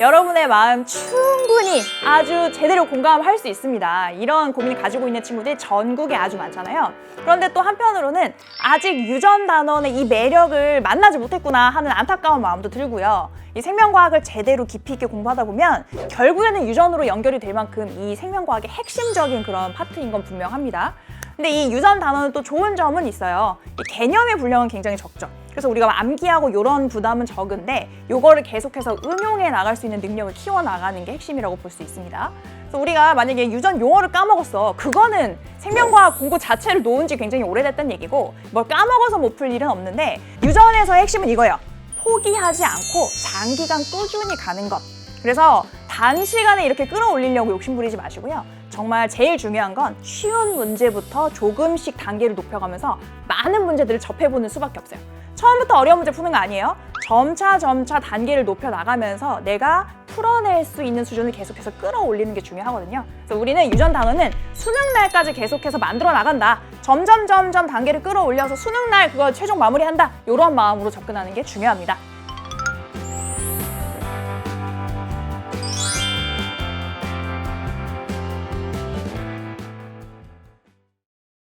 여러분의 마음 충분히 아주 제대로 공감할 수 있습니다. 이런 고민을 가지고 있는 친구들이 전국에 아주 많잖아요. 그런데 또 한편으로는 아직 유전 단원의 이 매력을 만나지 못했구나 하는 안타까운 마음도 들고요. 이 생명과학을 제대로 깊이 있게 공부하다 보면 결국에는 유전으로 연결이 될 만큼 이 생명과학의 핵심적인 그런 파트인 건 분명합니다. 근데 이 유전 단어는 또 좋은 점은 있어요. 이 개념의 분량은 굉장히 적죠. 그래서 우리가 암기하고 이런 부담은 적은데 요거를 계속해서 응용해 나갈 수 있는 능력을 키워 나가는 게 핵심이라고 볼 수 있습니다. 그래서 우리가 만약에 유전 용어를 까먹었어. 그거는 생명과학 공부 자체를 놓은 지 굉장히 오래됐다는 얘기고 뭘 까먹어서 못 풀 일은 없는데 유전에서의 핵심은 이거예요. 포기하지 않고 장기간 꾸준히 가는 것. 그래서 단시간에 이렇게 끌어올리려고 욕심부리지 마시고요. 정말 제일 중요한 건 쉬운 문제부터 조금씩 단계를 높여가면서 많은 문제들을 접해보는 수밖에 없어요. 처음부터 어려운 문제 푸는 거 아니에요. 점차 점차 단계를 높여 나가면서 내가 풀어낼 수 있는 수준을 계속해서 끌어올리는 게 중요하거든요. 그래서 우리는 유전 단어는 수능 날까지 계속해서 만들어 나간다. 점점 점점 단계를 끌어올려서 수능 날 그거 최종 마무리한다. 이런 마음으로 접근하는 게 중요합니다.